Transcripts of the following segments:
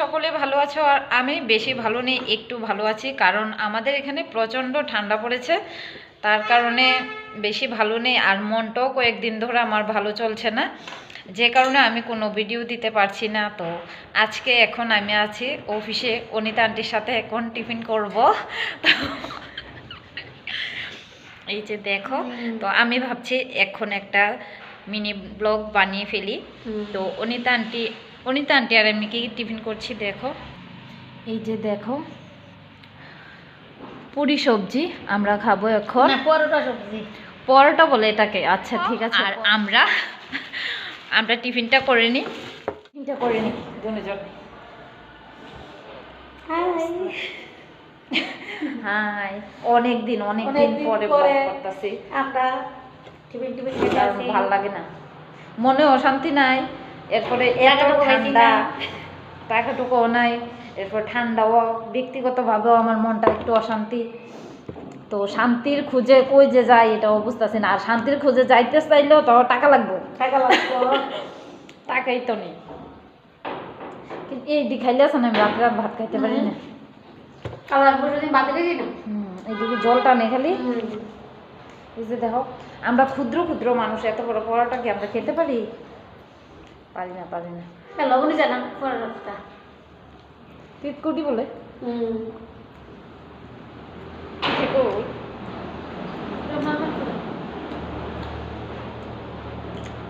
সকলে ভালো আছো আর আমি বেশি ভালো নেই একটু ভালো আছি কারণ আমাদের এখানে প্রচণ্ড ঠান্ডা পড়েছে। তার কারণে বেশি ভালো নেই আর মনটাও কয়েকদিন ধরে আমার ভালো চলছে না। যে কারণে আমি কোনো ভিডিও দিতে পারছি না। তো আজকে এখন আমি আছি অফিসে অনিতা আন্টির সাথে এখন টিফিন করব। তো এই যে দেখো তো আমি ভাবছি এখন একটা মিনি ব্লগ বানিয়ে ফেলি। তো অনিতা আন্টি অনিতা আন্টি আর আমি কি টিফিন করছি দেখো। এই যে দেখো পুরি সবজি আমরা খাব এখন। পরোটা সবজি। পরোটা বলে এটাকে। আচ্ছা ঠিক আছে। আর আমরা আমরা টিফিনটা করে নিই টিফিনটা করে নিই দুজন। হাই। অনেক দিন অনেক দিন পরে পরে। করতেছি। আমরা টিফিন টিফিন খেতে ভালো লাগে না। মনে অশান্তি নাই। এরপরে এত ঠান্ডা। টাকাটুকুও নাই। এরপর ঠান্ডাও ব্যক্তিগতভাবেও আমার মনটা একটু অশান্তি। তো শান্তির খুঁজে কই যে যাই এটা বুঝতেছি না। আর শান্তির খুঁজে যাইতে চাইলেও তো টাকা লাগবে। টাকা লাগতো টাকাই তো নেই। কিন্তু এই দিক খাইলে আছে না আমি রাত রাত ভাত খাইতে পারি না। এইদিকে জলটা নেই খালি। এই যে দেখো আমরা ক্ষুদ্র ক্ষুদ্র মানুষ এত বড় পরোটা কি আমরা খেতে পারি? পারি না পারি না। লবণই জানা পরোটা পিটকুটি বলে? হুম।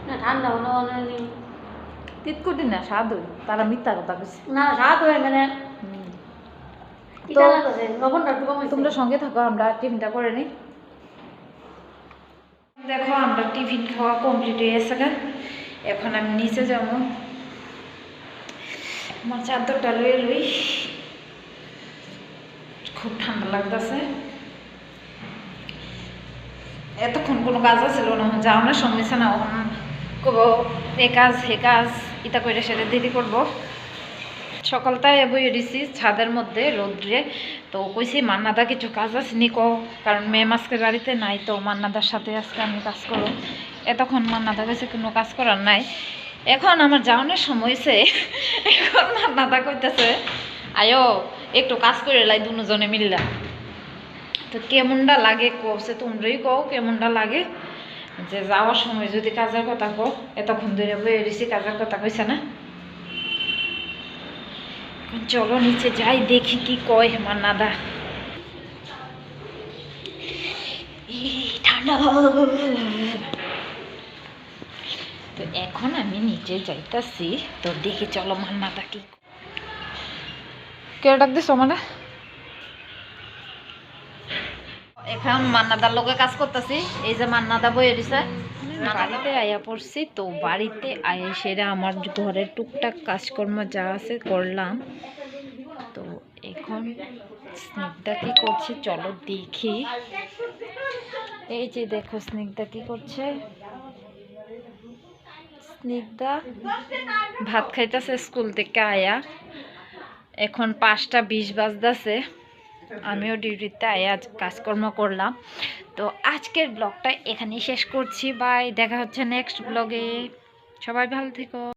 না ঠান্ডা হলো অনেক। তিতকুটি না স্বাদ হই তারা মিথ্যা কথা কইছে। না স্বাদ হয়ে মানে তো তোমরা সঙ্গে থাকো আমরা টিফিনটা করে নিই। দেখো আমরা টিফিন খাওয়া কমপ্লিট হয়ে গেছে গা। এখন আমি নিচে যাব। আমার চাদরটা লয়ে লই। খুব ঠান্ডা লাগতেছে। এতক্ষণ কোনো কাজ আছিল না, যাও না সমস্যা না এখন কব এ কাজ, হে কাজ, ইটা করে সেটা দেরি করব। সকালটায় বই দিছি ছাদের মধ্যে, রোদ্রে। তো কইছি, মান্নাদা কিছু কাজ আছে, নি কো কারণ মেয়ে মাসকে বাড়িতে নাই, তো মান্নাদার সাথে আজকে আমি কাজ করব। এতক্ষণ মান্নাদা কাছে কোনো কাজ করার নাই। এখন আমার যাওয়ানোর সময় হয়েছে এখন মান্নাদা কইতেছে, আয়ো, একটু কাজ করে লাই দুজনে মিললা। তো কেমনটা লাগে কছে তোমরাই কও কেমনটা লাগে? যে যাওয়ার সময় যদি কাজের কথা কও, এতক্ষণ ধরে বয়ে দিছি কাজের কথা কইছে না? চলো নিচে যাই, দেখি কি কয় আমার নাদা ঠান্ডা। এখন আমি নিচে যাইতাছি। তো দেখি চলো মান্নাদা কি কে ডাক দিস মানে এখন মান্নাদার লোকে কাজ করতেছি। এই যে মান্নাদা বইয়ে দিছে। বাড়িতে আয়া পড়ছি তো বাড়িতে আয়া সেরা আমার ঘরের টুকটাক কাজকর্ম যা আছে করলাম। তো এখন স্নিগ্ধা কি করছে চলো দেখি। এই যে দেখো স্নিগ্ধা কি করছে। স্নিগ্ধা ভাত খাইতেছে স্কুল থেকে আয়া। এখন পাঁচটা বিশ বাজতেছে। আমিও ডিউটিতে আয়া কাজকর্ম করলাম। তো আজকের ব্লগটা এখানেই শেষ করছি। বাই, দেখা হচ্ছে নেক্সট ব্লগে। সবাই ভালো থেকো।